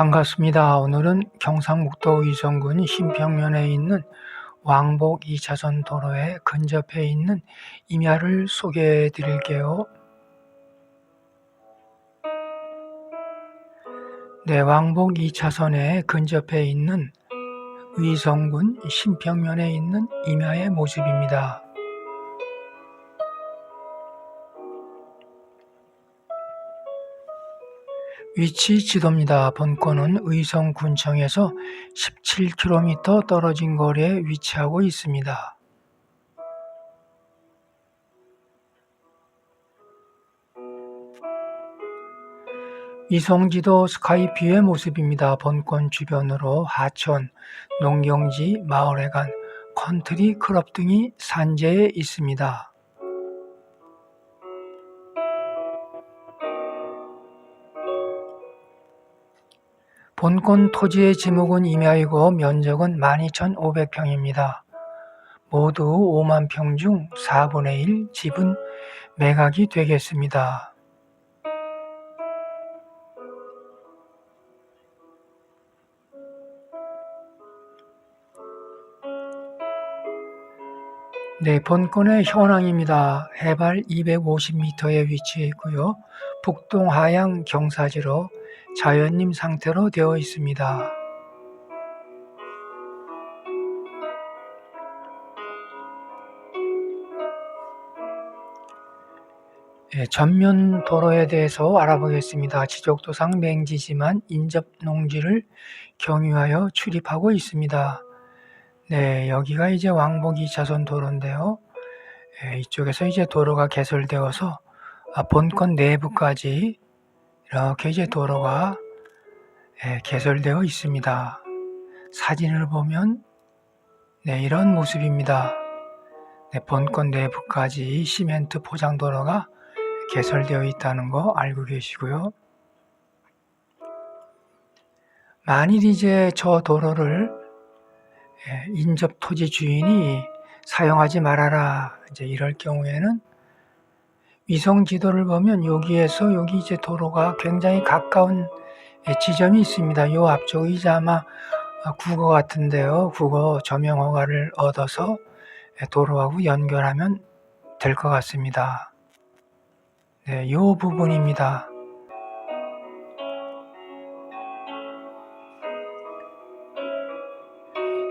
반갑습니다. 오늘은 경상북도 의성군 신평면에 있는 왕복 2차선 도로에 근접해 있는 임야를 소개해 드릴게요. 네, 왕복 2차선에 근접해 있는 의성군 신평면에 있는 임야의 모습입니다. 위치 지도입니다. 본권은 의성군청에서 17km 떨어진 거리에 위치하고 있습니다. 위성지도 스카이뷰의 모습입니다. 본권 주변으로 하천, 농경지, 마을회관, 컨트리 클럽 등이 산재해 있습니다. 본권 토지의 지목은 임야이고 면적은 12,500평입니다. 모두 5만 평 중 4분의 1 집은 매각이 되겠습니다. 네, 본권의 현황입니다. 해발 250m에 위치해 있고요. 북동 하양 경사지로 자연림 상태로 되어 있습니다. 예, 전면 도로에 대해서 알아보겠습니다. 지적도상 맹지지만 인접 농지를 경유하여 출입하고 있습니다. 네, 여기가 이제 왕복 2차선 도로인데요. 예, 이쪽에서 이제 도로가 개설되어서 아, 본권 내부까지 이렇게 이제 도로가 예, 개설되어 있습니다. 사진을 보면 네, 이런 모습입니다. 네, 본권 내부까지 시멘트 포장 도로가 개설되어 있다는 거 알고 계시고요. 만일 이제 저 도로를 예, 인접 토지 주인이 사용하지 말아라 이제 이럴 경우에는 위성 지도를 보면 여기에서 여기 이제 도로가 굉장히 가까운 예, 지점이 있습니다. 요 앞쪽이 이제 아마 국어 같은데요. 국어 저명 허가를 얻어서 예, 도로하고 연결하면 될 것 같습니다. 네, 요 부분입니다.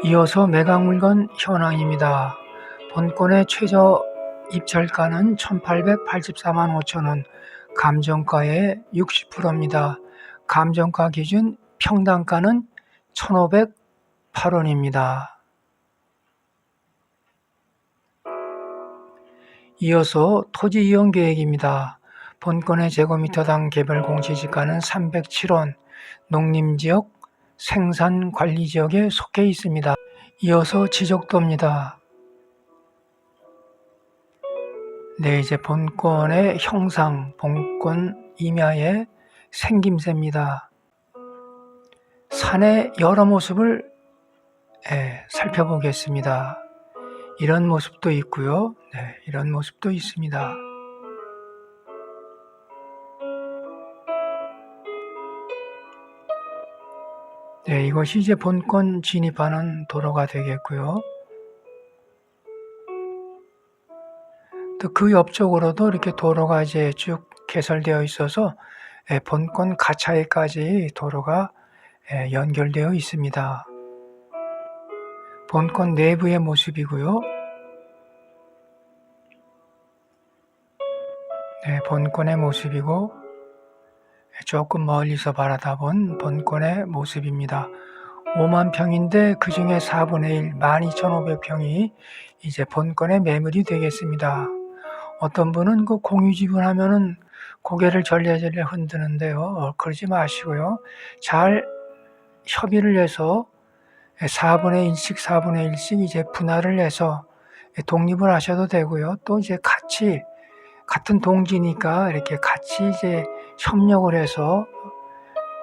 이어서 매각 물건 현황입니다. 본권의 최저 입찰가는 1884만 5천원, 감정가의 60%입니다. 감정가 기준 평당가는 1508원입니다. 이어서 토지 이용 계획입니다. 본권의 제곱미터당 개별 공시지가는 307원, 농림지역 생산관리지역에 속해 있습니다. 이어서 지적도입니다. 네, 이제 본권의 형상, 본권 임야의 생김새입니다. 산의 여러 모습을 예, 살펴보겠습니다. 이런 모습도 있고요. 네, 이런 모습도 있습니다. 네, 이것이 이제 본권 진입하는 도로가 되겠고요. 또 그 옆쪽으로도 이렇게 도로가 이제 쭉 개설되어 있어서 예, 본권 가차에까지 도로가 예, 연결되어 있습니다. 본권 내부의 모습이고요. 네, 본권의 모습이고 조금 멀리서 바라다본 본권의 모습입니다. 5만 평인데 그 중에 4분의 1, 12,500평이 이제 본권의 매물이 되겠습니다. 어떤 분은 그 공유 지분 하면은 고개를 절레절레 흔드는데요. 어, 그러지 마시고요. 잘 협의를 해서 4분의 1씩 4분의 1씩 이제 분할을 해서 독립을 하셔도 되고요. 또 이제 같이 같은 동지니까 이렇게 같이 이제 협력을 해서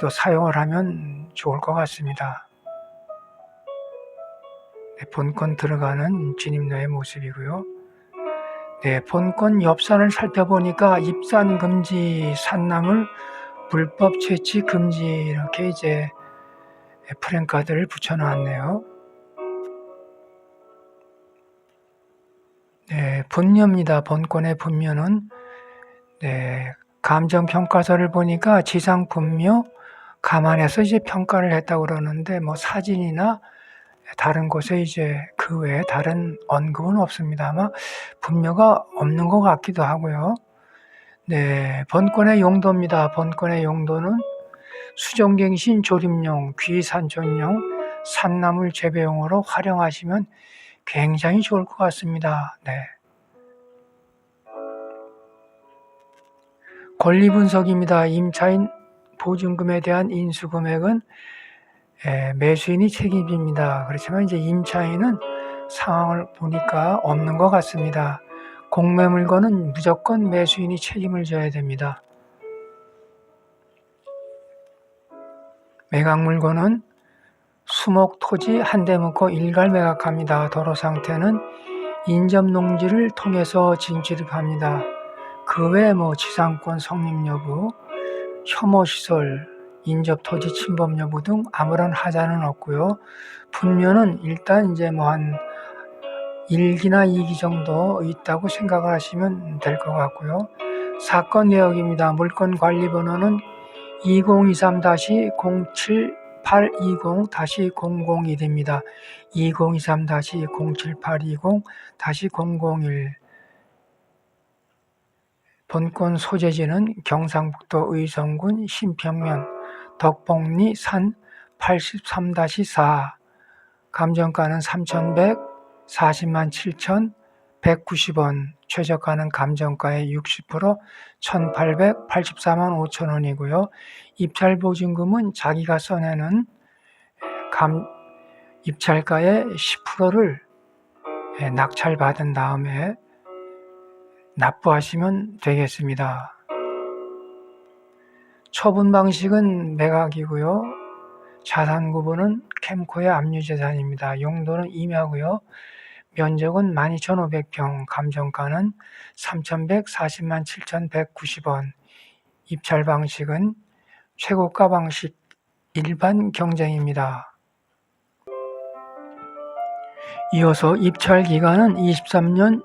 또 사용을 하면 좋을 것 같습니다. 네, 본권 들어가는 진입로의 모습이고요. 네, 본권 옆산을 살펴보니까 입산 금지, 산나물 불법 채취 금지 이렇게 이제 프랭카드를 붙여놨네요. 네, 분묘입니다. 본권의 분묘는 네, 감정 평가서를 보니까 지상 분묘 감안해서 이제 평가를 했다고 그러는데 뭐 사진이나 다른 곳에 이제 그 외에 다른 언급은 없습니다. 아마 분묘가 없는 것 같기도 하고요. 네, 번권의 용도입니다. 번권의 용도는 수정갱신 조림용, 귀산존용, 산나물 재배용으로 활용하시면 굉장히 좋을 것 같습니다. 네. 권리 분석입니다. 임차인 보증금에 대한 인수금액은 예, 매수인이 책임집니다. 그렇지만 이제 임차인은 상황을 보니까 없는 것 같습니다. 공매 물건은 무조건 매수인이 책임을 져야 됩니다. 매각 물건은 수목 토지 한 대 묶고 일괄 매각합니다. 도로 상태는 인접 농지를 통해서 진출입합니다. 그 외에 뭐 지상권 성립 여부, 혐오 시설, 인접 토지 침범 여부 등 아무런 하자는 없고요. 분묘는 일단 이제 뭐 한 1기나 2기 정도 있다고 생각을 하시면 될 것 같고요. 사건 내역입니다. 물건 관리 번호는 2023-07820-001입니다. 2023-07820-001 본권 소재지는 경상북도 의성군 신평면 덕봉리 산 83-4 감정가는 3,140만 7,190원 최저가는 감정가의 60% 1,884만 5천 원이고요. 입찰 보증금은 자기가 써내는 감, 입찰가의 10%를 낙찰받은 다음에 납부하시면 되겠습니다. 처분 방식은 매각이고요. 자산 구분은 캠코의 압류 재산입니다. 용도는 임야고요. 면적은 12,500평, 감정가는 3,140만 7,190원. 입찰 방식은 최고가 방식 일반 경쟁입니다. 이어서 입찰 기간은 23년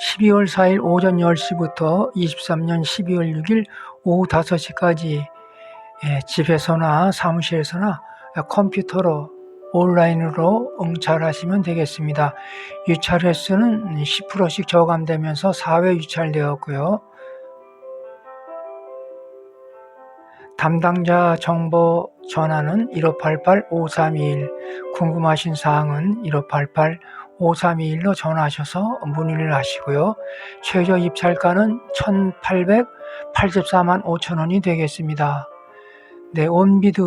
12월 4일 오전 10시부터 23년 12월 6일 오후 5시까지 예, 집에서나 사무실에서나 컴퓨터로 온라인으로 응찰하시면 되겠습니다. 유찰 횟수는 10%씩 저감되면서 4회 유찰되었고요. 담당자 정보 전화는 1588-5321 궁금하신 사항은 1588-5321로 전화하셔서 문의를 하시고요. 최저 입찰가는 1,884만 5천 원이 되겠습니다. 네, 온비드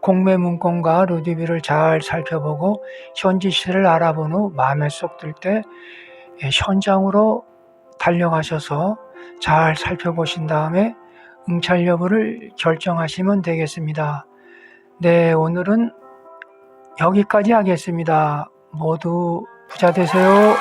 공매 문건과 루디비를 잘 살펴보고 현지 시세를 알아본 후 마음에 쏙 들 때 현장으로 달려가셔서 잘 살펴보신 다음에 응찰 여부를 결정하시면 되겠습니다. 네, 오늘은 여기까지 하겠습니다. 모두 부자 되세요.